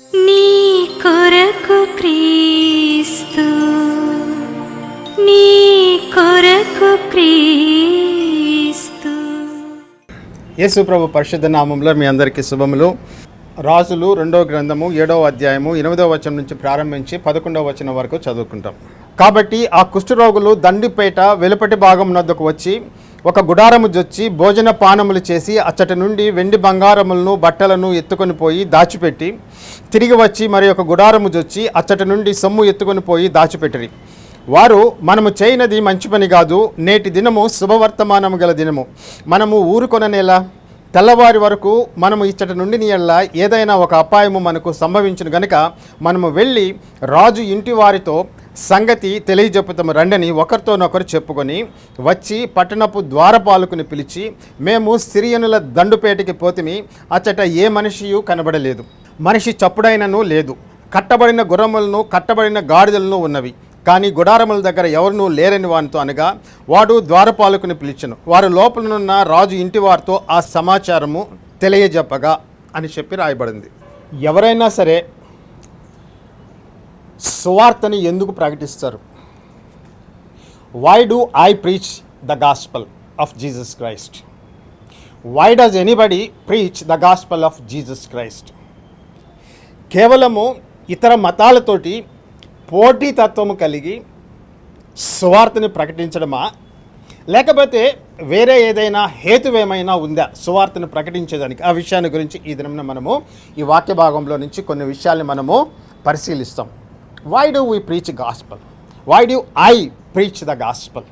నీ కొరకు క్రీస్తు నీ కొరకు క్రీస్తు. యేసు ప్రభు పరిశుద్ధ నామంలో మీ అందరికీ శుభములు. రాజులు రెండో గ్రంథము ఏడవ అధ్యాయము ఎనిమిదవ వచనం నుంచి ప్రారంభించి పదకొండవ వచనం వరకు చదువుకుంటాం. కాబట్టి ఆ కుష్ఠరోగులు దండిపేట వెలుపటి భాగం నద్దకు వచ్చి ఒక గుడారము జొచ్చి భోజన పానములు చేసి అచ్చటి నుండి వెండి బంగారములను బట్టలను ఎత్తుకొని పోయి దాచిపెట్టి తిరిగి వచ్చి మరి ఒక గుడారము జొచ్చి అచ్చటి నుండి సొమ్ము ఎత్తుకొని పోయి దాచిపెట్టిరి. వారు మనము చేయనది మంచి పని కాదు నేటి దినము శుభవర్తమానము గల దినము. మనము ఊరుకొననేలా? తెల్లవారి వరకు మనము ఇచ్చటి నుండి నీళ్ళ ఏదైనా ఒక అపాయము మనకు సంభవించిన గనుక మనము వెళ్ళి రాజు ఇంటి వారితో సంగతి తెలియజెప్పుతాము రండని ఒకరితోనొకరు చెప్పుకొని వచ్చి పట్టణపు ద్వారపాలకుని పిలిచి మేము సిరియనుల దండుపేటకి పోతిమి అచ్చట ఏ మనిషియు కనబడలేదు. మనిషి చప్పుడైనను లేదు. కట్టబడిన గుర్రములను కట్టబడిన గాడిదలను ఉన్నవి. కానీ గుడారముల దగ్గర ఎవరినూ లేరని వానితో అనగా వాడు ద్వారపాలకుని పిలిచను. వారు లోపలనున్న రాజు ఇంటి వారితో ఆ సమాచారము తెలియజెప్పగా అని చెప్పి రాయబడింది. ఎవరైనా సరే సువార్తని ఎందుకు ప్రకటిస్తారు? Why do I preach the gospel of Jesus Christ why does anybody preach the gospel of Jesus Christ కేవలము ఇతర మతాలతోటి పోటీతత్వము కలిగి సువార్తని ప్రకటించడమా? లేకపోతే వేరే ఏదైనా హేతువేమైనా ఉందా సువార్తను ప్రకటించేదానికి? ఆ విషయాన్ని గురించి ఈ దినం మనము ఈ వాక్య భాగంలో నుంచి కొన్ని విషయాల్ని మనము పరిశీలిస్తాం. Why do we preach gospel why do I preach the gospel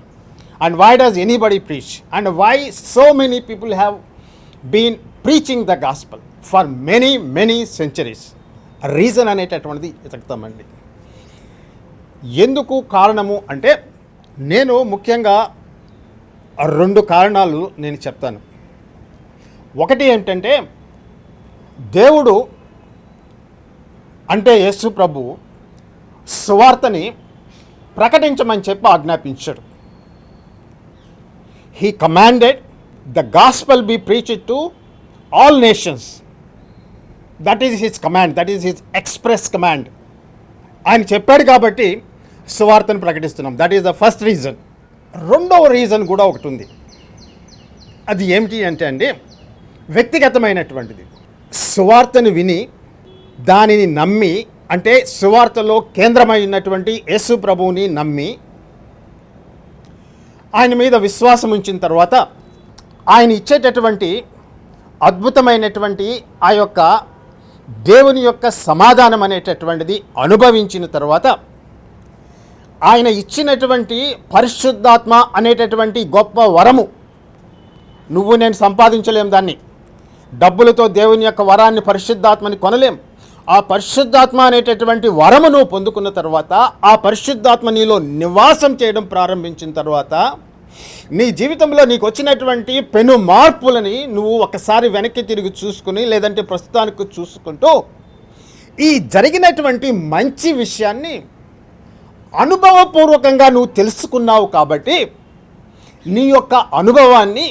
and why does anybody preach and why so many people have been preaching the gospel for many many centuries reason అనేటటువంటిది చెప్తామండి ఎందుకు కారణము అంటే నేను ముఖ్యంగా రెండు కారణాలు నేను చెప్తాను. ఒకటి ఏంటంటే దేవుడు అంటే యేసు ప్రభు సువార్తని ప్రకటించమని చెప్పి ఆజ్ఞాపించాడు. He commanded the gospel be preach to all nations that is his command that is his express command ఆయన చెప్పాడు కాబట్టి సువార్తను ప్రకటిస్తున్నాం. That is the first reason రెండవ రీజన్ కూడా ఒకటి ఉంది. అది ఏమిటి అంటే అండి వ్యక్తిగతమైనటువంటిది. సువార్తను విని దానిని నమ్మి అంటే సువార్తలో కేంద్రమైనటువంటి యేసు ప్రభువుని నమ్మి ఆయన మీద విశ్వాసం ఉంచిన తర్వాత ఆయన ఇచ్చేటటువంటి అద్భుతమైనటువంటి ఆ యొక్క దేవుని యొక్క సమాధానం అనేటటువంటిది అనుభవించిన తర్వాత ఆయన ఇచ్చినటువంటి పరిశుద్ధాత్మ అనేటటువంటి గొప్ప వరము నువ్వు నేను సంపాదించలేం దాన్ని. డబ్బులతో దేవుని యొక్క వరాన్ని పరిశుద్ధాత్మని కొనలేం. ఆ పరిశుద్ధాత్మ అనేటటువంటి వరము నువ్వు పొందుకున్న తర్వాత ఆ పరిశుద్ధాత్మ నీలో నివాసం చేయడం ప్రారంభించిన తర్వాత నీ జీవితంలో నీకు వచ్చినటువంటి పెను మార్పులని నువ్వు ఒకసారి వెనక్కి తిరిగి చూసుకుని లేదంటే ప్రస్తుతానికి చూసుకుంటూ ఈ జరిగినటువంటి మంచి విషయాన్ని అనుభవపూర్వకంగా నువ్వు తెలుసుకున్నావు కాబట్టి నీ యొక్క అనుభవాన్ని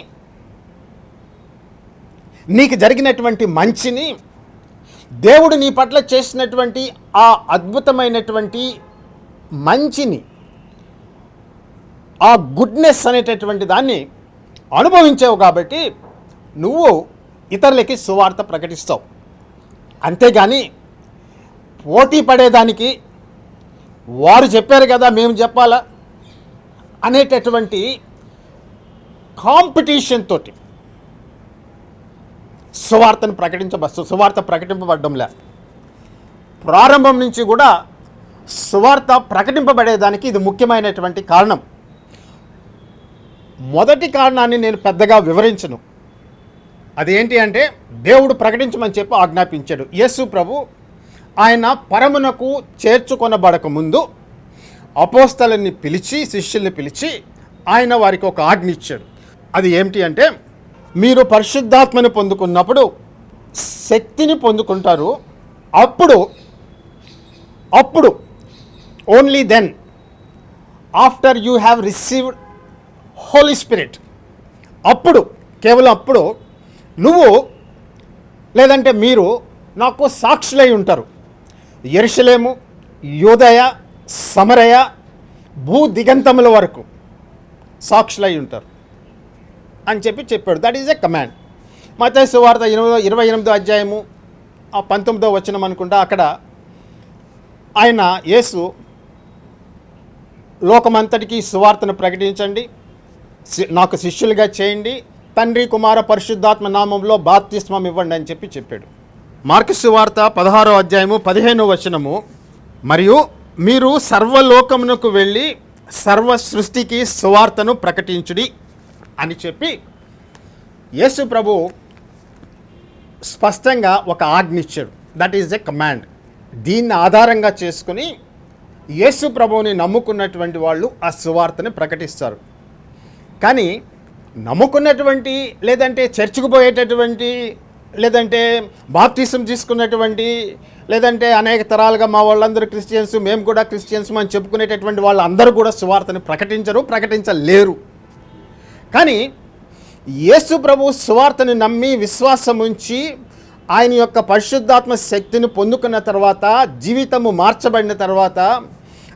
నీకు జరిగినటువంటి మంచిని దేవుడు నీ పట్ల చేసినటువంటి ఆ అద్భుతమైనటువంటి మంచిని ఆ గుడ్నెస్ అనేటటువంటి దాన్ని అనుభవించావు కాబట్టి నువ్వు ఇతరులకి సువార్త ప్రకటిస్తావు. అంతేగాని పోటీ పడేదానికి వారు చెప్పారు కదా మేము చెప్పాలా అనేటటువంటి కాంపిటీషన్ తోటి సువార్తను ప్రకటించబ సువార్త ప్రకటింపబడ్డంలే. ప్రారంభం నుంచి కూడా సువార్త ప్రకటింపబడేదానికి ఇది ముఖ్యమైనటువంటి కారణం. మొదటి కారణాన్ని నేను పెద్దగా వివరించను. అదేంటి అంటే దేవుడు ప్రకటించమని చెప్పి ఆజ్ఞాపించాడు. యేసు ప్రభు ఆయన పరమునకు చేర్చుకొనబడక ముందు అపోస్తలని పిలిచి శిష్యుల్ని పిలిచి ఆయన వారికి ఒక ఆజ్ఞ ఇచ్చాడు. అది ఏమిటి అంటే మీరు పరిశుద్ధాత్మని పొందుకున్నప్పుడు శక్తిని పొందుకుంటారు. అప్పుడు అప్పుడు only then after you have received holy spirit అప్పుడు కేవలం అప్పుడు నువ్వు లేదంటే మీరు నాకు సాక్షులై ఉంటారు. ఎరుషలేము యోదయ సమరయ భూ దిగంతముల వరకు సాక్షులై ఉంటారు. అని చెప్పి చెప్పాడు. దట్ ఈజ్ ఎ కమాండ్ మత సువార్త ఇరవై ఇరవై ఎనిమిదో అధ్యాయము ఆ పంతొమ్మిదో వచనం అనుకుంటా అక్కడ ఆయన యేసు లోకమంతటికి సువార్తను ప్రకటించండి నాకు శిష్యులుగా చేయండి తండ్రి కుమార పరిశుద్ధాత్మ నామంలో బాప్తిస్మం ఇవ్వండి అని చెప్పి చెప్పాడు. మార్కు సువార్త పదహారో అధ్యాయము పదిహేనో వచనము మరియు మీరు సర్వలోకమునకు వెళ్ళి సర్వ సృష్టికి సువార్తను ప్రకటించుడి అని చెప్పి యేసు ప్రభు స్పష్టంగా ఒక ఆజ్ఞ ఇచ్చాడు దట్ ఈజ్ ఎ కమాండ్ దీన్ని ఆధారంగా చేసుకుని యేసు ప్రభువుని నమ్ముకున్నటువంటి వాళ్ళు ఆ సువార్తని ప్రకటిస్తారు. కానీ నమ్ముకున్నటువంటి లేదంటే చర్చికి పోయేటటువంటి లేదంటే బాప్తిసం తీసుకున్నటువంటి లేదంటే అనేక తరాలుగా మా వాళ్ళందరూ క్రిస్టియన్స్ మేము కూడా క్రిస్టియన్స్ అని చెప్పుకునేటటువంటి వాళ్ళందరూ కూడా సువార్తని ప్రకటించరు ప్రకటించలేరు. కానీ యేసు ప్రభు సువార్తను నమ్మి విశ్వాసం ఉంచి ఆయన యొక్క పరిశుద్ధాత్మ శక్తిని పొందుకున్న తర్వాత జీవితము మార్చబడిన తర్వాత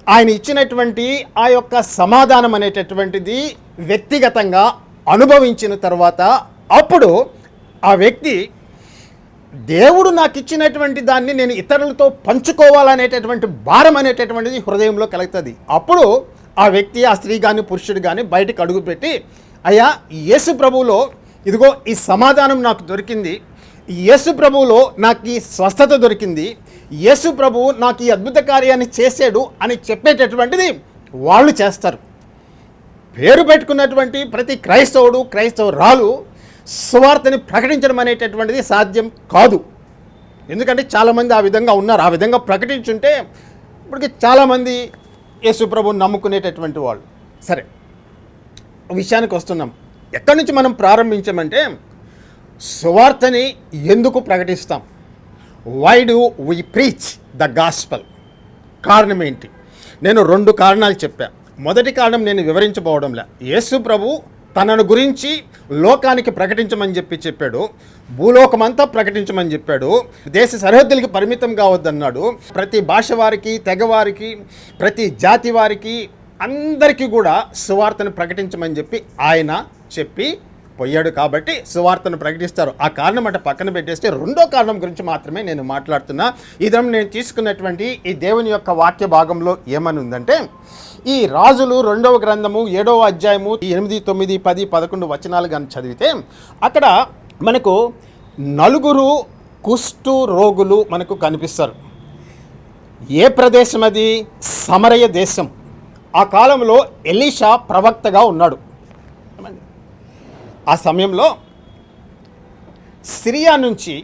ఆయన ఇచ్చినటువంటి ఆ యొక్క సమాధానం అనేటటువంటిది వ్యక్తిగతంగా అనుభవించిన తర్వాత అప్పుడు ఆ వ్యక్తి దేవుడు నాకు ఇచ్చినటువంటి దాన్ని నేను ఇతరులతో పంచుకోవాలనేటటువంటి భారం అనేటటువంటిది హృదయంలో కలుగుతుంది. అప్పుడు ఆ వ్యక్తి ఆ స్త్రీ కానీ పురుషుడు కానీ బయటకు అడుగుపెట్టి అయ్యా యేసు ప్రభువులో ఇదిగో ఈ సమాధానం నాకు దొరికింది. యేసు ప్రభువులో నాకు ఈ స్వస్థత దొరికింది. యేసు ప్రభువు నాకు ఈ అద్భుత కార్యాన్ని చేసాడు అని చెప్పేటటువంటిది వాళ్ళు చేస్తారు. పేరు పెట్టుకున్నటువంటి ప్రతి క్రైస్తవుడు క్రైస్తవురాలు సువార్తని ప్రకటించడం అనేటటువంటిది సాధ్యం కాదు. ఎందుకంటే చాలామంది ఆ విధంగా ఉన్నారు. ఆ విధంగా ప్రకటించుంటే ఇప్పటికి చాలామంది యేసుప్రభుని నమ్ముకునేటటువంటి వాళ్ళు. సరే. విషయానికి వస్తున్నాం. ఎక్కడి నుంచి మనం ప్రారంభించామంటే సువార్తని ఎందుకు ప్రకటిస్తాం? Why do we preach the gospel కారణం ఏంటి? నేను రెండు కారణాలు చెప్పా. మొదటి కారణం నేను వివరించబోవడంలే. యేసు ప్రభు తనను గురించి లోకానికి ప్రకటించమని చెప్పి చెప్పాడు. భూలోకమంతా ప్రకటించమని చెప్పాడు. దేశ సరిహద్దులకి పరిమితం కావద్దన్నాడు. ప్రతి భాష వారికి తెగవారికి ప్రతి జాతి వారికి అందరికీ కూడా సువార్తను ప్రకటించమని చెప్పి ఆయన చెప్పి పోయాడు కాబట్టి సువార్తను ప్రకటిస్తారు. ఆ కారణం అంటే పక్కన పెట్టేస్తే రెండో కారణం గురించి మాత్రమే నేను మాట్లాడుతున్నా. ఇదం నేను తీసుకున్నటువంటి ఈ దేవుని యొక్క వాక్య భాగంలో ఏమని ఉందంటే ఈ రాజులు రెండవ గ్రంథము ఏడవ అధ్యాయము ఎనిమిది తొమ్మిది పది పదకొండు వచనాలు కానీ చదివితే అక్కడ మనకు నలుగురు కుష్టు రోగులు మనకు కనిపిస్తారు. ఏ ప్రదేశం అది సమరయ దేశం. ఆ కాలంలో ఎలీషా ప్రవక్తగా ఉన్నాడు. ఆ సమయంలో సిరియా నుంచి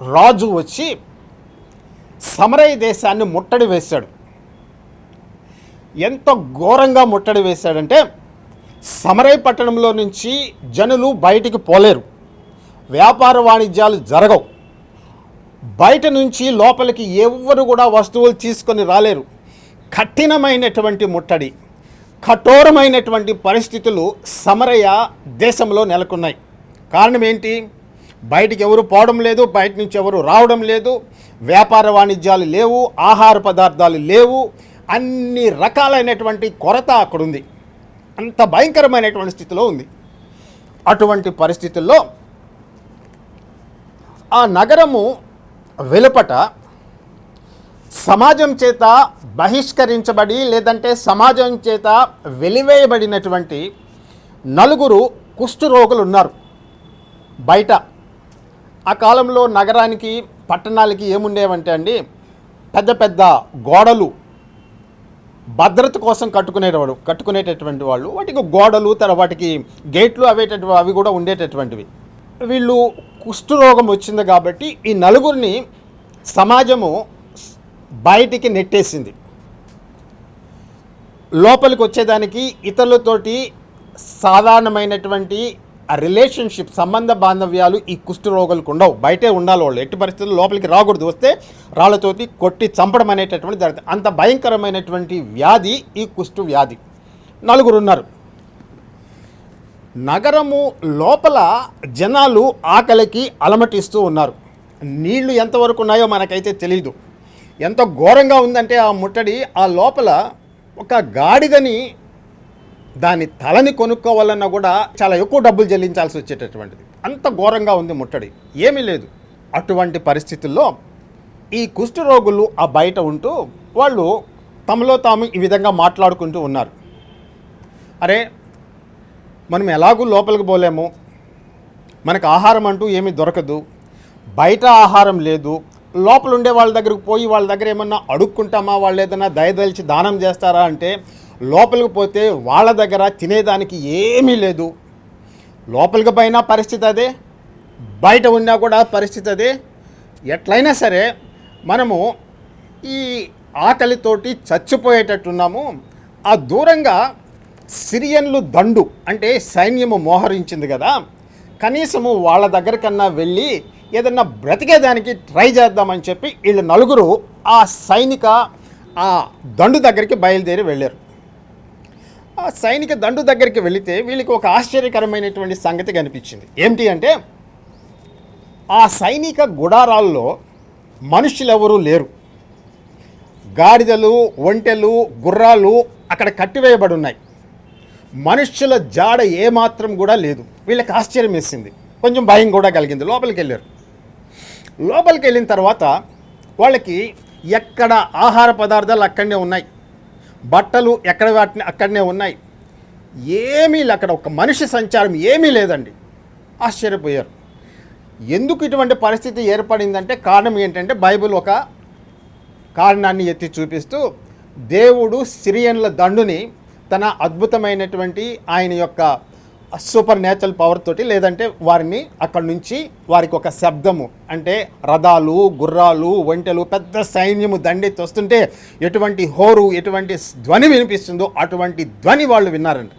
రాజు వచ్చి సమరయ దేశాన్ని ముట్టడి వేశాడు. ఎంత ఘోరంగా ముట్టడి వేశాడంటే సమరయ పట్టణంలో నుంచి జనులు బయటికి పోలేరు. వ్యాపార వాణిజ్యాలు జరగవు. బయట నుంచి లోపలికి ఎవ్వరు కూడా వస్తువులు తీసుకొని రాలేరు. కఠినమైనటువంటి ముట్టడి కఠోరమైనటువంటి పరిస్థితులు సమరయ దేశంలో నెలకొన్నాయి. కారణం ఏంటి? బయటికి ఎవరు పోవడం లేదు బయట నుంచి ఎవరు రావడం లేదు వ్యాపార వాణిజ్యాలు లేవు ఆహార పదార్థాలు లేవు అన్ని రకాలైనటువంటి కొరత అక్కడ ఉంది అంత భయంకరమైనటువంటి స్థితిలో ఉంది. అటువంటి పరిస్థితుల్లో ఆ నగరము వెలుపట సమాజం చేత బహిష్కరించబడి లేదంటే సమాజం చేత వెలివేయబడినటువంటి నలుగురు కుష్ఠరోగులు ఉన్నారు. బయట ఆ కాలంలో నగరానికి పట్టణాలకి ఏముండేవంటే అండి పెద్ద పెద్ద గోడలు భద్రత కోసం కట్టుకునేవాడు కట్టుకునేటటువంటి వాళ్ళు వాటికి గోడలు తర వాటికి గేట్లు అవేటటువంటి అవి కూడా ఉండేటటువంటివి. వీళ్ళు కుష్ఠరోగం వచ్చింది కాబట్టి ఈ నలుగురిని సమాజము బయటికి నెట్టేసింది. లోపలికి వచ్చేదానికి ఇతరులతోటి సాధారణమైనటువంటి రిలేషన్షిప్ సంబంధ బాంధవ్యాలు ఈ కుష్ఠరోగులకు ఉండవు. బయటే ఉండాలి వాళ్ళు. ఎట్టి పరిస్థితుల్లో లోపలికి రాకూడదు. వస్తే రాళ్ళతోటి కొట్టి చంపడం అనేటటువంటి జరుగుతుంది. అంత భయంకరమైనటువంటి వ్యాధి ఈ కుష్టు వ్యాధి. నలుగురు ఉన్నారు. నగరము లోపల జనాలు ఆకలికి అలమటిస్తూ ఉన్నారు. నీళ్ళు ఎంతవరకు ఉన్నాయో మనకైతే తెలియదు ఎంత ఘోరంగా ఉందంటే ఆ ముట్టడి ఆ లోపల ఒక గాడిదని దాని తలని కొనుక్కోవాలన్నా కూడా చాలా ఎక్కువ డబ్బులు చెల్లించాల్సి వచ్చేటటువంటిది. అంత ఘోరంగా ఉంది ముట్టడి. ఏమీ లేదు. అటువంటి పరిస్థితుల్లో ఈ కుష్ఠ రోగులు ఆ బయట ఉంటూ వాళ్ళు తమలో తాము ఈ విధంగా మాట్లాడుకుంటూ ఉన్నారు. అరే మనం ఎలాగూ లోపలికి పోలేము. మనకు ఆహారం అంటూ ఏమీ దొరకదు. బయట ఆహారం లేదు. లోపల ఉండే వాళ్ళ దగ్గరకు పోయి వాళ్ళ దగ్గర ఏమన్నా అడుక్కుంటామా? వాళ్ళు ఏదైనా దయదలిచి దానం చేస్తారా అంటే లోపలికి పోతే వాళ్ళ దగ్గర తినేదానికి ఏమీ లేదు. లోపలికి పోయినా పరిస్థితి అదే. బయట ఉన్నా కూడా పరిస్థితి అదే. ఎట్లయినా సరే మనము ఈ ఆకలితోటి చచ్చిపోయేటట్టున్నాము. ఆ దూరంగా సిరియన్లు దండు అంటే సైన్యము మోహరించింది కదా. కనీసము వాళ్ళ దగ్గర కన్నా వెళ్ళి ఏదన్నా బ్రతికేదానికి ట్రై చేద్దామని చెప్పి వీళ్ళు నలుగురు ఆ సైనిక ఆ దండు దగ్గరికి బయలుదేరి వెళ్ళారు. ఆ సైనిక దండు దగ్గరికి వెళితే వీళ్ళకి ఒక ఆశ్చర్యకరమైనటువంటి సంగతి కనిపించింది. ఏమిటి అంటే ఆ సైనిక గుడారాల్లో మనుషులెవరూ లేరు. గాడిదలు ఒంటెలు గుర్రాలు అక్కడ కట్టివేయబడి ఉన్నాయి మనుష్యుల జాడ ఏమాత్రం కూడా లేదు. వీళ్ళకి ఆశ్చర్యం వేసింది. కొంచెం భయం కూడా కలిగింది. లోపలికి వెళ్ళారు. లోపలికి వెళ్ళిన తర్వాత వాళ్ళకి ఎక్కడ ఆహార పదార్థాలు అక్కడనే ఉన్నాయి? బట్టలు ఎక్కడ వాటిని అక్కడనే ఉన్నాయి? ఏమీ అక్కడ ఒక మనిషి సంచారం ఏమీ లేదండి. ఆశ్చర్యపోయారు. ఎందుకు ఇటువంటి పరిస్థితి ఏర్పడిందంటే కారణం ఏంటంటే బైబిల్ ఒక కారణాన్ని ఎత్తి చూపిస్తూ దేవుడు సిరియన్ల దండుని తన అద్భుతమైనటువంటి ఆయన యొక్క సూపర్ న్యాచురల్ పవర్ తోటి లేదంటే వారిని అక్కడి నుంచి వారికి ఒక శబ్దము అంటే రథాలు గుర్రాలు ఒంటెలు పెద్ద సైన్యము దండెత్తి వస్తుంటే ఎటువంటి హోరు ఎటువంటి ధ్వని వినిపిస్తుందో అటువంటి ధ్వని వాళ్ళు విన్నారంట.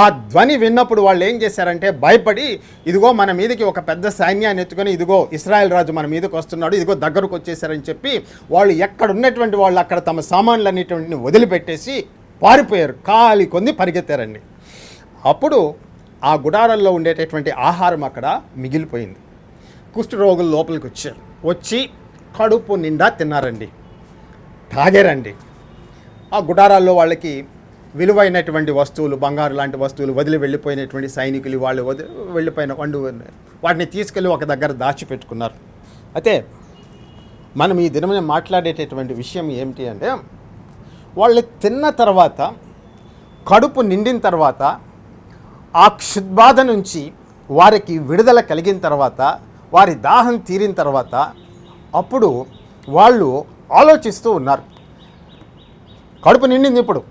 ఆ ధ్వని విన్నప్పుడు వాళ్ళు ఏం చేశారంటే భయపడి ఇదిగో మన మీదకి ఒక పెద్ద సైన్యాన్ని ఎత్తుకొని ఇదిగో ఇస్రాయల్ రాజు మన మీదకి వస్తున్నాడు ఇదిగో దగ్గరకు వచ్చేసారని చెప్పి వాళ్ళు ఎక్కడ ఉన్నటువంటి వాళ్ళు అక్కడ తమ సామాన్లు అనేటువంటిని వదిలిపెట్టేసి పారిపోయారు కాలి కొంది పరిగెత్తారండి. అప్పుడు ఆ గుడారాల్లో ఉండేటటువంటి ఆహారం అక్కడ మిగిలిపోయింది. కుష్ఠరోగులు లోపలికి వచ్చారు. వచ్చి కడుపు నిండా తిన్నారండి. తాగారండి. ఆ గుడారాల్లో వాళ్ళకి విలువైనటువంటి వస్తువులు బంగారు లాంటి వస్తువులు వదిలి వెళ్ళిపోయినటువంటి సైనికులు వాళ్ళు వదిలి వెళ్ళిపోయిన వండు వాటిని తీసుకెళ్ళి ఒక దగ్గర దాచిపెట్టుకున్నారు. అయితే మనం ఈ దినమైన మాట్లాడేటటువంటి విషయం ఏమిటి అంటే వాళ్ళు తిన్న తర్వాత కడుపు నిండిన తర్వాత ఆ క్షుద్బాధ నుంచి వారికి విడుదల కలిగిన తర్వాత వారి దాహం తీరిన తర్వాత అప్పుడు వాళ్ళు ఆలోచిస్తూ ఉన్నారు. కడుపు నిండింది ఇప్పుడు.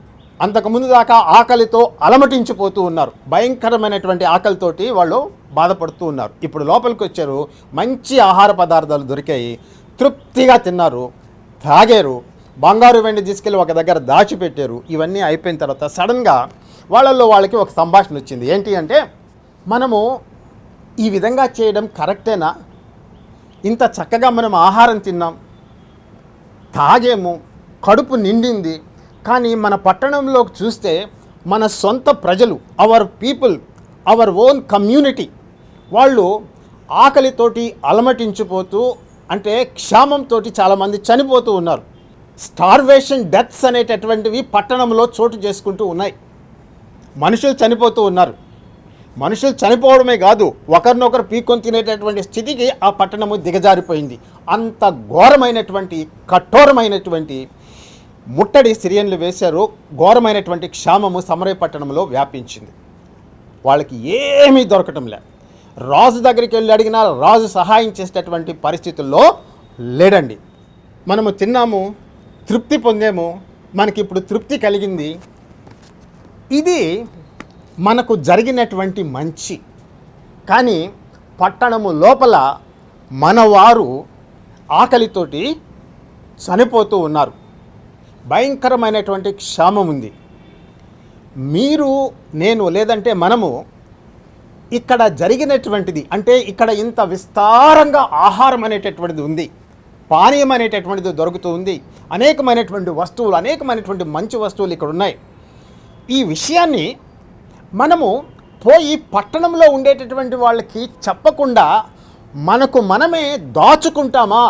అంతకుముందు దాకా ఆకలితో అలమటించిపోతూ ఉన్నారు. భయంకరమైనటువంటి ఆకలితోటి వాళ్ళు బాధపడుతూ ఉన్నారు. ఇప్పుడు లోపలికి వచ్చారు. మంచి ఆహార పదార్థాలు దొరికాయి. తృప్తిగా తిన్నారు. తాగారు. బంగారు వెండి తీసుకెళ్ళి ఒక దగ్గర దాచిపెట్టారు. ఇవన్నీ అయిపోయిన తర్వాత సడన్గా వాళ్ళల్లో వాళ్ళకి ఒక సంభాషణ వచ్చింది. ఏంటి అంటే మనము ఈ విధంగా చేయడం కరెక్టేనా? ఇంత చక్కగా మనం ఆహారం తిన్నాం తాగేము కడుపు నిండింది కానీ మన పట్టణంలోకి చూస్తే మన సొంత ప్రజలు our people our own community వాళ్ళు ఆకలితోటి అలమటించిపోతూ అంటే క్షామంతో చాలామంది చనిపోతూ ఉన్నారు. స్టార్వేషన్ డెత్స్ అనేటటువంటివి పట్టణంలో చోటు చేసుకుంటూ ఉన్నాయి. మనుషులు చనిపోతూ ఉన్నారు. మనుషులు చనిపోవడమే కాదు ఒకరినొకరు పీక్కొని తినేటటువంటి స్థితికి ఆ పట్టణము దిగజారిపోయింది. అంత ఘోరమైనటువంటి కఠోరమైనటువంటి ముట్టడి సిరియన్లు వేశారు ఘోరమైనటువంటి క్షామము సమరయ పట్టణంలో వ్యాపించింది. వాళ్ళకి ఏమీ దొరకటం లే. రాజు దగ్గరికి వెళ్ళి అడిగినా రాజు సహాయం చేసేటటువంటి పరిస్థితుల్లో లేడండి. మనము తిన్నాము తృప్తి పొందాము మనకి ఇప్పుడు తృప్తి కలిగింది ఇది మనకు జరిగినటువంటి మంచి. కానీ పట్టణము లోపల మనవారు ఆకలితోటి చనిపోతూ ఉన్నారు. భయంకరమైనటువంటి క్షామం ఉంది. మీరు నేను లేదంటే మనము ఇక్కడ జరిగినటువంటిది అంటే ఇక్కడ ఇంత విస్తారంగా ఆహారం అనేటటువంటిది ఉంది పానీయం అనేటటువంటిది దొరుకుతూ ఉంది అనేకమైనటువంటి వస్తువులు అనేకమైనటువంటి మంచి వస్తువులు ఇక్కడ ఉన్నాయి. ఈ విషయాన్ని మనము పోయి పట్టణంలో ఉండేటటువంటి వాళ్ళకి చెప్పకుండా మనకు మనమే దాచుకుంటామా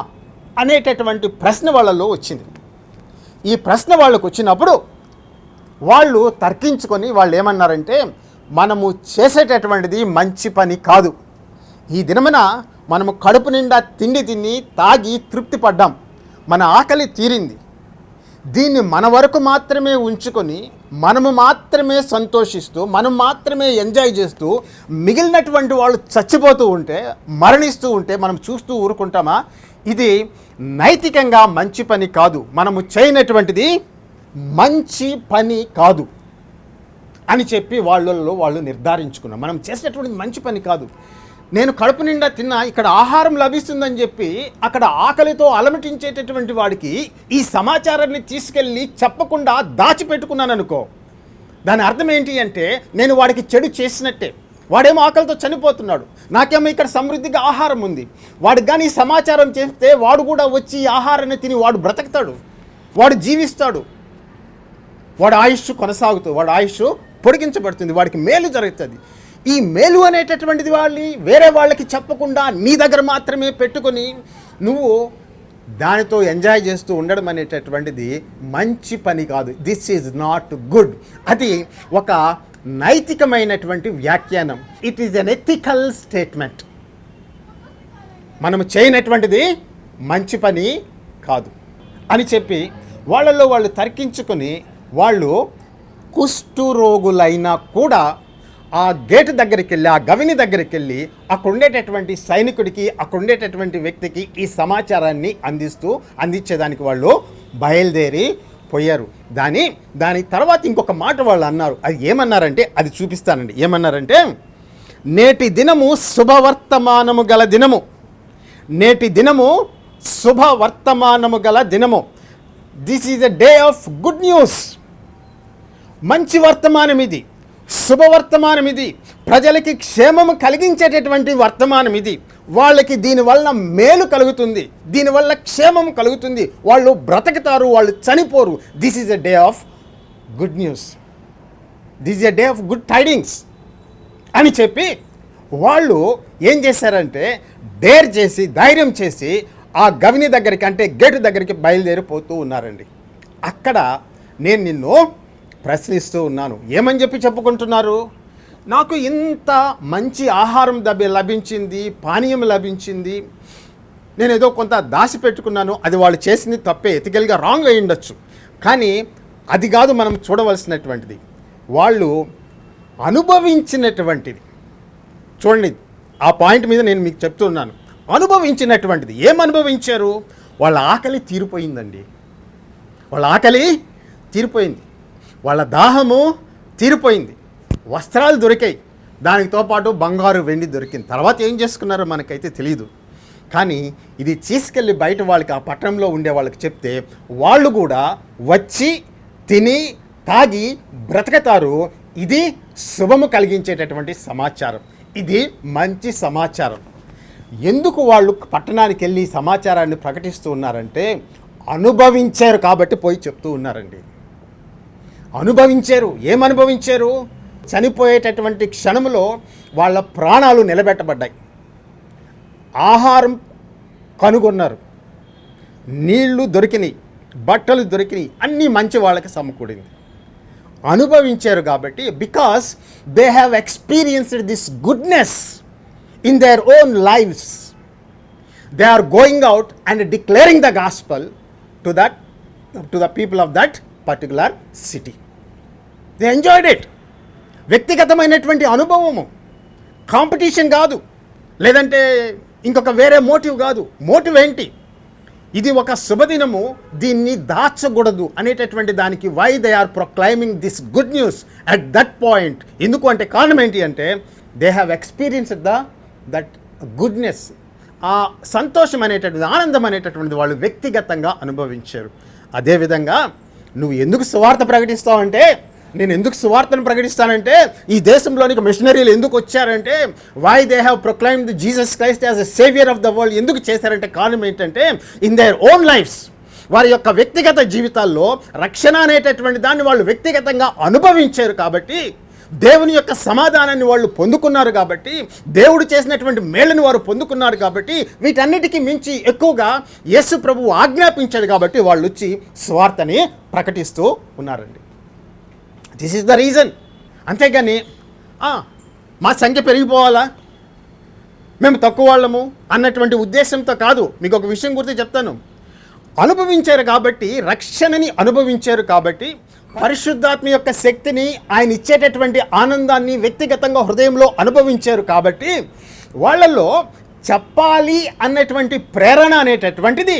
అనేటటువంటి ప్రశ్న వాళ్ళలో వచ్చింది. ఈ ప్రశ్న వాళ్ళకు వచ్చినప్పుడు వాళ్ళు తర్కించుకొని వాళ్ళు ఏమన్నారంటే మనము చేసేటటువంటిది మంచి పని కాదు. ఈ దినమున మనము కడుపు నిండా తిండి తిని తాగి తృప్తి పడ్డాం. మన ఆకలి తీరింది. దీన్ని మన వరకు మాత్రమే ఉంచుకొని మనము మాత్రమే సంతోషిస్తూ మనం మాత్రమే ఎంజాయ్ చేస్తూ మిగిలినటువంటి వాళ్ళు చచ్చిపోతూ ఉంటే మరణిస్తూ ఉంటే మనం చూస్తూ ఊరుకుంటామా? ఇది నైతికంగా మంచి పని కాదు. మనము చేయనటువంటిది మంచి పని కాదు అని చెప్పి వాళ్ళల్లో వాళ్ళు నిర్ధారించుకున్నాం మనం చేసినటువంటి మంచి పని కాదు. నేను కడుపు నిండా తిన్నా ఇక్కడ ఆహారం లభిస్తుందని చెప్పి అక్కడ ఆకలితో అలమటించేటటువంటి వాడికి ఈ సమాచారాన్ని తీసుకెళ్ళి చెప్పకుండా దాచిపెట్టుకున్నాను అనుకో దాని అర్థం ఏంటి అంటే నేను వాడికి చెడు చేసినట్టే. వాడేమో ఆకలితో చనిపోతున్నాడు. నాకేమో ఇక్కడ సమృద్ధిగా ఆహారం ఉంది. వాడికి కానీ ఈ సమాచారం చేస్తే వాడు కూడా వచ్చి ఈ ఆహారాన్ని తిని వాడు బ్రతుకుతాడు. వాడు జీవిస్తాడు. వాడు ఆయుష్ కొనసాగుతూ వాడు ఆయుష్ పొడిగించబడుతుంది. వాడికి మేలు జరుగుతుంది. ఈ మేలు అనేటటువంటిది వాళ్ళని వేరే వాళ్ళకి చెప్పకుండా నీ దగ్గర మాత్రమే పెట్టుకొని నువ్వు దానితో ఎంజాయ్ చేస్తూ ఉండడం అనేటటువంటిది మంచి పని కాదు. దిస్ ఈజ్ నాట్ గుడ్ అది ఒక నైతికమైనటువంటి వ్యాఖ్యానం. It is an ethical statement మనము చేయనటువంటిది మంచి పని కాదు. అని చెప్పి వాళ్ళల్లో వాళ్ళు తర్కించుకొని వాళ్ళు కుష్టు రోగులైనా కూడా ఆ గేటు దగ్గరికి వెళ్ళి ఆ గవిని దగ్గరికి వెళ్ళి అక్కడ ఉండేటటువంటి సైనికుడికి అక్కడ ఉండేటటువంటి వ్యక్తికి ఈ సమాచారాన్ని అందిస్తూ అందించేదానికి వాళ్ళు బయలుదేరి పోయారు. దాని దాని తర్వాత ఇంకొక మాట వాళ్ళు అన్నారు. అది ఏమన్నారంటే అది చూపిస్తానండి. ఏమన్నారంటే నేటి దినము శుభవర్తమానము గల దినము. నేటి దినము శుభవర్తమానము గల దినము. This is a day of good news మంచి వర్తమానం ఇది. శుభవర్తమానం ఇది ప్రజలకి క్షేమము కలిగించేటటువంటి వర్తమానం ఇది వాళ్ళకి దీనివల్ల మేలు కలుగుతుంది. దీనివల్ల క్షేమం కలుగుతుంది. వాళ్ళు బ్రతకతారు వాళ్ళు చనిపోరు. This is a day of good news this a day of good tidings అని చెప్పి వాళ్ళు ఏం చేశారంటే డేర్ చేసి ధైర్యం చేసి ఆ గవిని దగ్గరికి అంటే గేటు దగ్గరికి బయలుదేరిపోతూ ఉన్నారండి. అక్కడ నేను నిన్ను ప్రశ్నిస్తూ ఉన్నాను. ఏమని చెప్పి చెప్పుకుంటున్నారు? నాకు ఇంత మంచి ఆహారం దబ్బి లభించింది పానీయం లభించింది. నేను ఏదో కొంత దాచి పెట్టుకున్నాను. అది వాళ్ళు చేసింది తప్పే ఎతికల్గా రాంగ్ అయి ఉండొచ్చు. కానీ అది కాదు మనం చూడవలసినటువంటిది. వాళ్ళు అనుభవించినటువంటిది. చూడండి ఆ పాయింట్ మీద నేను మీకు చెప్తున్నాను అనుభవించినటువంటిది. ఏం అనుభవించారు? వాళ్ళ ఆకలి తీరిపోయిందండి. వాళ్ళ ఆకలి తీరిపోయింది. వాళ్ళ దాహము తీరిపోయింది. వస్త్రాలు దొరికాయి. దానితో పాటు బంగారు వెండి దొరికింది తర్వాత ఏం చేసుకున్నారో మనకైతే తెలియదు కానీ ఇది తీసుకెళ్ళి బయట వాళ్ళకి ఆ పట్టణంలో ఉండే వాళ్ళకి చెప్తే వాళ్ళు కూడా వచ్చి తిని తాగి బ్రతకతారు. ఇది శుభము కలిగించేటటువంటి సమాచారం. ఇది మంచి సమాచారం. ఎందుకు వాళ్ళు పట్టణానికి వెళ్ళి సమాచారాన్ని ప్రకటిస్తూ ఉన్నారంటే అనుభవించారు కాబట్టి పోయి చెప్తూ ఉన్నారండి. అనుభవించారు ఏం చనిపోయేటటువంటి క్షణంలో వాళ్ళ ప్రాణాలు నిలబెట్టబడ్డాయి. ఆహారం కనుగొన్నారు. నీళ్ళు దొరికినాయి బట్టలు దొరికినాయి అన్నీ మంచి వాళ్ళకి సమకూడింది అనుభవించారు కాబట్టి because they have experienced this goodness in their own lifes they are going out and declaring the gospel to that to the people of that particular city they enjoyed it వ్యక్తిగతమైనటువంటి అనుభవము. కాంపిటీషన్ కాదు. లేదంటే ఇంకొక వేరే motive కాదు. Motive ఏంటి? ఇది ఒక శుభదినము. దీన్ని దాచకూడదు అనేటటువంటి దానికి why they are proclaiming this good news at that point ఎందుకు అంటే కారణం ఏంటి అంటే they have experience the that goodness ఆ సంతోషం అనేటటువంటిది ఆనందం అనేటటువంటిది వాళ్ళు వ్యక్తిగతంగా అనుభవించారు. అదేవిధంగా నువ్వు ఎందుకు సువార్త ప్రకటిస్తావంటే నేను ఎందుకు సువార్తను ప్రకటిస్తానంటే ఈ దేశంలోనికి మిషనరీలు ఎందుకు వచ్చారంటే why they have proclaim the Jesus Christ as a saviour of the world ఎందుకు చేశారంటే కారణం ఏంటంటే ఇన్ దేర్ ఓన్ లైఫ్స్ వారి యొక్క వ్యక్తిగత జీవితాల్లో రక్షణ అనేటటువంటి దాన్ని వాళ్ళు వ్యక్తిగతంగా అనుభవించారు కాబట్టి దేవుని యొక్క సమాధానాన్ని వాళ్ళు పొందుకున్నారు కాబట్టి దేవుడు చేసినటువంటి మేళ్ళను వారు పొందుకున్నారు కాబట్టి వీటన్నిటికీ మించి ఎక్కువగా యేసు ప్రభువు ఆజ్ఞాపించాడు కాబట్టి వాళ్ళు వచ్చి స్వార్థని ప్రకటిస్తూ ఉన్నారండి. దిస్ ఇస్ ద రీజన్ అంతేగాని మా సంఖ్య పెరిగిపోవాలా? మేము తక్కువ వాళ్ళము అన్నటువంటి ఉద్దేశంతో కాదు. మీకు ఒక విషయం గుర్తు చెప్తాను. అనుభవించారు కాబట్టి రక్షణని అనుభవించారు కాబట్టి పరిశుద్ధాత్మ యొక్క శక్తిని ఆయన ఇచ్చేటటువంటి ఆనందాన్ని వ్యక్తిగతంగా హృదయంలో అనుభవించారు కాబట్టి వాళ్ళల్లో చెప్పాలి అన్నటువంటి ప్రేరణ అనేటటువంటిది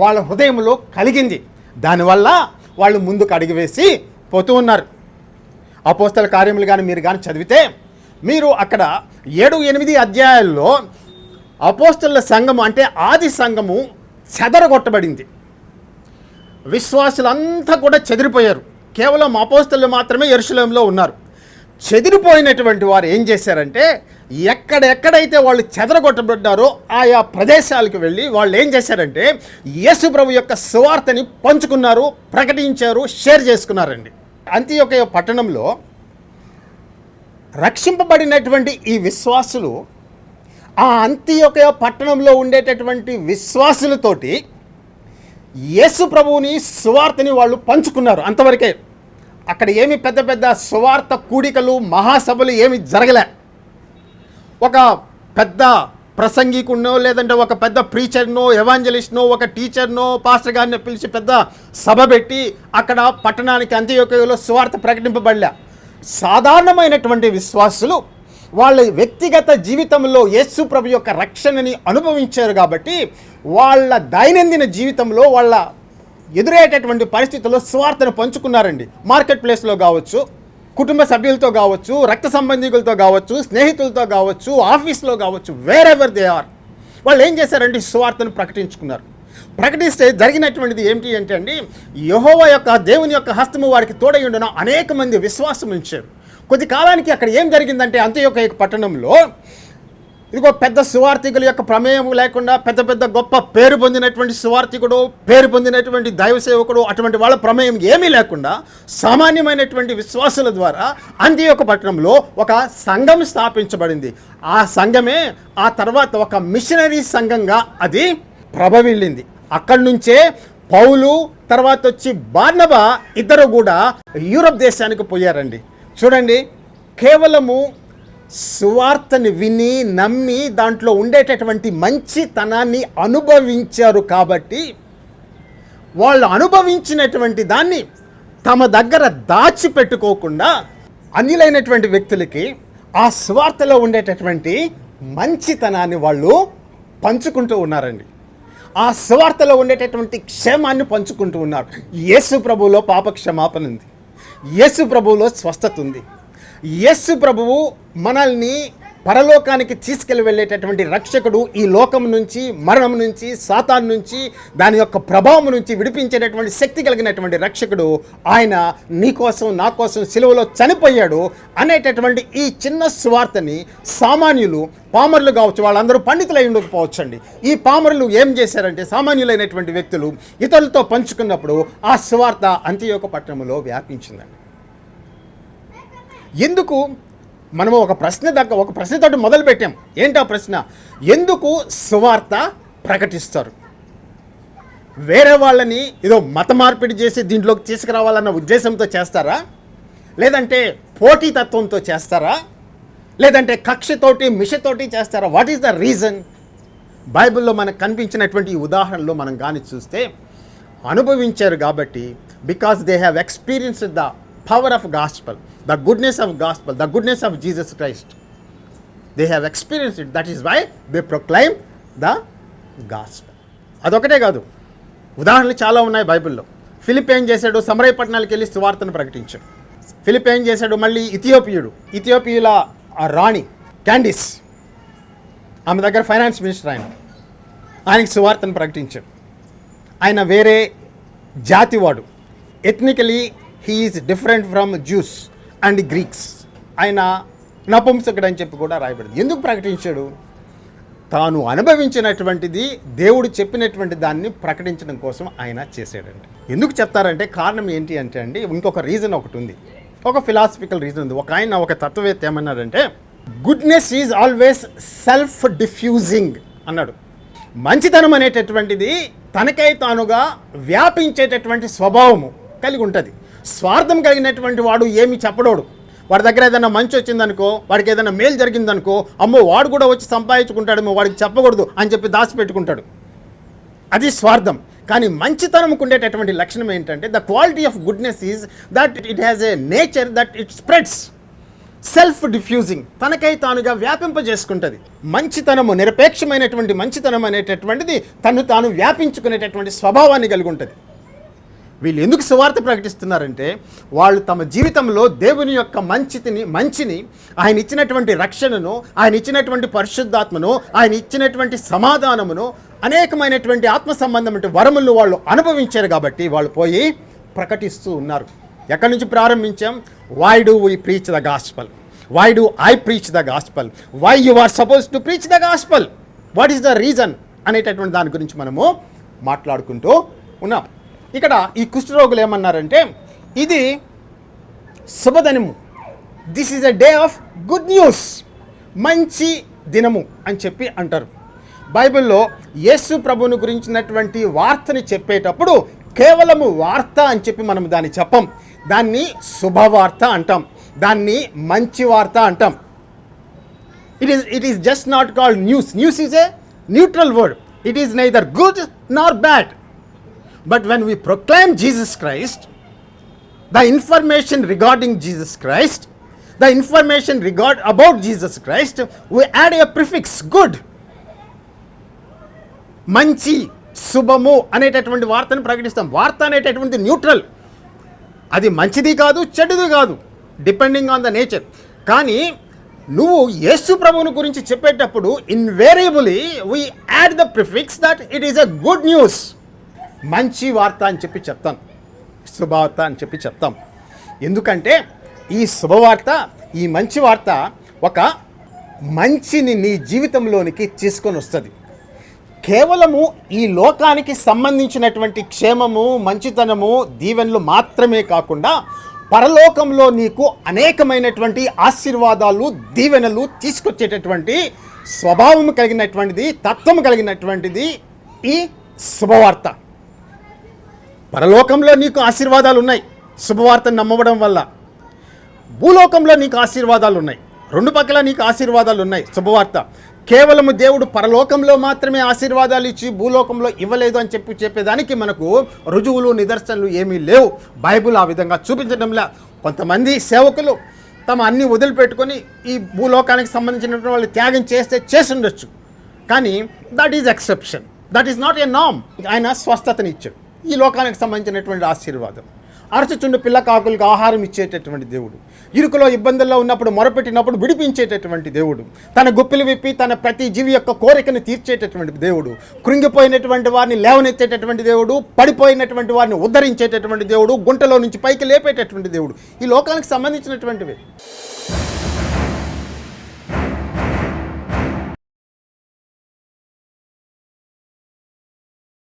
వాళ్ళ హృదయంలో కలిగింది. దానివల్ల వాళ్ళు ముందుకు అడిగివేసి వేసి పోతూ ఉన్నారు. అపోస్తల కార్యములు కానీ మీరు కానీ చదివితే మీరు అక్కడ ఏడు ఎనిమిది అధ్యాయాల్లో అపోస్తల సంఘము అంటే ఆది సంఘము చెదరగొట్టబడింది. విశ్వాసులంతా కూడా చెదిరిపోయారు. కేవలం అపోస్తలు మాత్రమే ఎరుశలంలో ఉన్నారు. చెదిరిపోయినటువంటి వారు ఏం చేశారంటే ఎక్కడెక్కడైతే వాళ్ళు చెదరగొట్టబడ్డారో ఆయా ప్రదేశాలకు వెళ్ళి వాళ్ళు ఏం చేశారంటే యేసు ప్రభు యొక్క సువార్తని పంచుకున్నారు ప్రకటించారు షేర్ చేసుకున్నారండి. అంత్యొక పట్టణంలో రక్షింపబడినటువంటి ఈ విశ్వాసులు ఆ అంత్యొక పట్టణంలో ఉండేటటువంటి విశ్వాసులతోటి యేసు ప్రభువుని సువార్తని వాళ్ళు పంచుకున్నారు అంతవరకే. అక్కడ ఏమి పెద్ద పెద్ద సువార్త కూడికలు మహాసభలు ఏమి జరగలే. ఒక పెద్ద ప్రసంగికున్నో లేదంటే ఒక పెద్ద ప్రీచర్నో ఎవాంజలిస్ట్నో ఒక టీచర్నో పాస్టర్ గారిని పిలిచి పెద్ద సభ పెట్టి అక్కడ పట్టణానికి అంత్యోకలో సువార్త ప్రకటింపబడలే. సాధారణమైనటువంటి విశ్వాసులు వాళ్ళ వ్యక్తిగత జీవితంలో యేసు ప్రభు యొక్క రక్షణని అనుభవించారు కాబట్టి వాళ్ళ దైనందిన జీవితంలో వాళ్ళ ఎదురయ్యేటటువంటి పరిస్థితుల్లో స్వార్థను పంచుకున్నారండి. మార్కెట్ ప్లేస్లో కావచ్చు కుటుంబ సభ్యులతో కావచ్చు రక్త సంబంధికులతో కావచ్చు స్నేహితులతో కావచ్చు ఆఫీస్లో కావచ్చు వేరెవర్ దే ఆర్ వాళ్ళు ఏం చేశారంటే స్వార్థను ప్రకటించుకున్నారు. ప్రకటిస్తే జరిగినటువంటిది ఏమిటి అంటే అండి యహోవ యొక్క దేవుని యొక్క హస్తము వారికి తోడై ఉండడం అనేక మంది విశ్వాసం ఉంచారు కొద్ది కాలానికి అక్కడ ఏం జరిగిందంటే అంత్యొక పట్టణంలో ఇదిగో పెద్ద సువార్థికుల యొక్క ప్రమేయం లేకుండా పెద్ద పెద్ద గొప్ప పేరు పొందినటువంటి సువార్థికుడు పేరు పొందినటువంటి దైవ సేవకుడు అటువంటి వాళ్ళ ప్రమేయం ఏమీ లేకుండా సామాన్యమైనటువంటి విశ్వాసుల ద్వారా అంత్యొక పట్టణంలో ఒక సంఘం స్థాపించబడింది. ఆ సంఘమే ఆ తర్వాత ఒక మిషనరీ సంఘంగా అది ప్రభవిల్లింది. అక్కడి నుంచే పౌలు తర్వాత వచ్చి బార్నబా ఇద్దరు కూడా యూరప్ దేశానికి పోయారండి. చూడండి కేవలము సువార్తని విని నమ్మి దాంట్లో ఉండేటటువంటి మంచితనాన్ని అనుభవించారు కాబట్టి వాళ్ళు అనుభవించినటువంటి దాన్ని తమ దగ్గర దాచిపెట్టుకోకుండా అన్యులైనటువంటి వ్యక్తులకి ఆ స్వార్థలో ఉండేటటువంటి మంచితనాన్ని వాళ్ళు పంచుకుంటూ ఉన్నారండి. ఆ స్వార్థలో ఉండేటటువంటి క్షేమాన్ని పంచుకుంటూ ఉన్నారు. యేసు ప్రభువులో పాప క్షమాపణ ఉంది. యేసు ప్రభువులో స్వస్థత ఉంది. యేసు ప్రభువు మనల్ని పరలోకానికి తీసుకెళ్ళి వెళ్ళేటటువంటి రక్షకుడు ఈ లోకం నుంచి మరణం నుంచి సాతాన్ నుంచి దాని యొక్క ప్రభావం నుంచి విడిపించేటటువంటి శక్తి కలిగినటువంటి రక్షకుడు ఆయన నీ కోసం నా కోసం సిలువలో చనిపోయాడు అనేటటువంటి ఈ చిన్న స్వార్థని సామాన్యులు పామరులు కావచ్చు వాళ్ళందరూ పండితులై ఉండకపోవచ్చండి ఈ పామరులు ఏం చేశారంటే సామాన్యులైనటువంటి వ్యక్తులు ఇతరులతో పంచుకున్నప్పుడు ఆ స్వార్థ అంత్యోగ పట్టణంలో వ్యాపించిందండి. ఎందుకు? మనము ఒక ప్రశ్న దగ్గర ఒక ప్రశ్నతోటి మొదలు పెట్టాం. ఏంటి ఆ ప్రశ్న? ఎందుకు సువార్త ప్రకటిస్తారు? వేరే వాళ్ళని ఏదో మత మార్పిడి చేసి దీంట్లోకి తీసుకురావాలన్న ఉద్దేశంతో చేస్తారా? లేదంటే పోటీతత్వంతో చేస్తారా? లేదంటే కక్షతోటి మిషతోటి చేస్తారా? వాట్ ఈస్ ద రీజన్ బైబిల్లో మనకు కనిపించినటువంటి ఈ ఉదాహరణలో మనం కానీ చూస్తే అనుభవించారు కాబట్టి because they have experienced the power of gospel the goodness of gospel the goodness of Jesus Christ they have experience it that is why they proclaim the gospel అదొకటే కాదు. ఉదాహరణలు చాలా ఉన్నాయి బైబిల్లో. ఫిలిప్ ఏం చేశాడు? సమరయ పట్టణాలకు వెళ్ళి సువార్తను ప్రకటించాడు. ఫిలిప్ ఏం చేశాడు? మళ్ళీ ఇథియోపియుడు ఇథియోపియుల ఆ రాణి క్యాండిస్ ఆమె దగ్గర ఫైనాన్స్ మినిస్టర్ ఆయన. ఆయనకి సువార్తను ప్రకటించాడు. ఆయన వేరే జాతివాడు. Ethnically he is different from Jews and Greeks ఆయన నపుంసకుడు అని చెప్పి కూడా రాయబడింది. ఎందుకు ప్రకటించాడు? తాను అనుభవించినటువంటిది దేవుడు చెప్పినటువంటి దాన్ని ప్రకటించడం కోసం ఆయన చేసాడండి ఎందుకు చెప్తారంటే కారణం ఏంటి అంటే అండి ఇంకొక రీజన్ ఒకటి ఉంది. ఒక ఫిలాసఫికల్ రీజన్ ఉంది. ఒక ఆయన ఒక తత్వవేత్త ఏమన్నాడంటే goodness is always self diffusing అన్నాడు. మంచితనం అనేటటువంటిది తనకై తానుగా వ్యాపించేటటువంటి స్వభావము కలిగి ఉంటుంది. స్వార్థం కలిగినటువంటి వాడు ఏమి చెప్పడోడు. వాడి దగ్గర ఏదైనా మంచి వచ్చిందనుకో వాడికి ఏదైనా మేలు జరిగిందనుకో అమ్మో వాడు కూడా వచ్చి సంపాదించుకుంటాడేమో వాడికి చెప్పకూడదు అని చెప్పి దాచిపెట్టుకుంటాడు అది స్వార్థం. కానీ మంచితనంకు ఉండేటటువంటి లక్షణం ఏంటంటే the quality of goodness is that it has a nature that it spreads self diffusing తనకై తానుగా వ్యాపింపజేసుకుంటుంది. మంచితనము నిరపేక్షమైనటువంటి మంచితనం అనేటటువంటిది తను తాను వ్యాపించుకునేటటువంటి స్వభావాన్ని కలిగి ఉంటుంది. వీళ్ళు ఎందుకు సువార్త ప్రకటిస్తున్నారంటే వాళ్ళు తమ జీవితంలో దేవుని యొక్క మంచితిని మంచిని ఆయన ఇచ్చినటువంటి రక్షణను ఆయన ఇచ్చినటువంటి పరిశుద్ధాత్మను ఆయన ఇచ్చినటువంటి సమాధానమును అనేకమైనటువంటి ఆత్మ సంబంధమైన వరములు వాళ్ళు అనుభవించారు కాబట్టి వాళ్ళు పోయి ప్రకటిస్తూ ఉన్నారు. ఎక్కడి నుంచి ప్రారంభించాం? Why do we preach the gospel why do I preach the gospel why you are suppose to preach the gospel what is the reason అనేటటువంటి దాని గురించి మనము మాట్లాడుకుంటూ ఉన్నాం. ఇక్కడ ఈ కుష్ఠరోగులు ఏమన్నారంటే ఇది శుభదినము. This is a day of good news మంచి దినము అని చెప్పి అంటారు. బైబిల్లో యేసు ప్రభుని గురించినటువంటి వార్తని చెప్పేటప్పుడు కేవలము వార్త అని చెప్పి మనం దాన్ని చెప్పం. దాన్ని శుభవార్త అంటాం. దాన్ని మంచి వార్త అంటాం. It is it is just not called news news is a neutral word it is neither good nor bad but when we proclaim Jesus Christ the information regarding Jesus Christ the information regard about Jesus Christ we add a prefix good మంచి శుభము అనేటటువంటి వార్తను ప్రకటిస్తాం. వార్త అనేటటువంటి neutral అది మంచిది కాదు చెడుది కాదు డిపెండింగ్ ఆన్ ద నేచర్ కానీ నువ్వు యేసు ప్రభువుని గురించి చెప్పేటప్పుడు invariably we add the prefix that it is a good news మంచి వార్త అని చెప్పి చెప్తాం. శుభవార్త అని చెప్పి చెప్తాం. ఎందుకంటే ఈ శుభవార్త ఈ మంచి వార్త ఒక మంచిని నీ జీవితంలోనికి తీసుకొని వస్తుంది. కేవలము ఈ లోకానికి సంబంధించినటువంటి క్షేమము మంచితనము దీవెనలు మాత్రమే కాకుండా పరలోకంలో నీకు అనేకమైనటువంటి ఆశీర్వాదాలు దీవెనలు తీసుకొచ్చేటటువంటి స్వభావం కలిగినటువంటిది తత్వం కలిగినటువంటిది ఈ శుభవార్త పరలోకంలో నీకు ఆశీర్వాదాలు ఉన్నాయి శుభవార్తను నమ్మడం వల్ల. భూలోకంలో నీకు ఆశీర్వాదాలు ఉన్నాయి రెండు పక్కల నీకు ఆశీర్వాదాలు ఉన్నాయి శుభవార్త. కేవలము దేవుడు పరలోకంలో మాత్రమే ఆశీర్వాదాలు ఇచ్చి భూలోకంలో ఇవ్వలేదు అని చెప్పి చెప్పేదానికి మనకు రుజువులు నిదర్శనలు ఏమీ లేవు. బైబిల్ ఆ విధంగా చూపించడంలా కొంతమంది సేవకులు తమ అన్ని వదిలిపెట్టుకొని ఈ భూలోకానికి సంబంధించినటువంటి వాళ్ళు త్యాగం చేస్తే చేసి ఉండొచ్చు. కానీ that is exception that is not a నామ్ ఆయన స్వస్థతనిచ్చాడు. ఈ లోకానికి సంబంధించినటువంటి ఆశీర్వాదం. అరచుచుండు పిల్ల కాకులకు ఆహారం ఇచ్చేటటువంటి దేవుడు. ఇరుకులో ఇబ్బందుల్లో ఉన్నప్పుడు మొరపెట్టినప్పుడు విడిపించేటటువంటి దేవుడు. తన గుప్పిలు విప్పి తన ప్రతి జీవి యొక్క కోరికను తీర్చేటటువంటి దేవుడు. కృంగిపోయినటువంటి వారిని లేవనెత్తేటటువంటి దేవుడు. పడిపోయినటువంటి వారిని ఉద్ధరించేటటువంటి దేవుడు. గుంటలో నుంచి పైకి లేపేటటువంటి దేవుడు. ఈ లోకానికి సంబంధించినటువంటివి.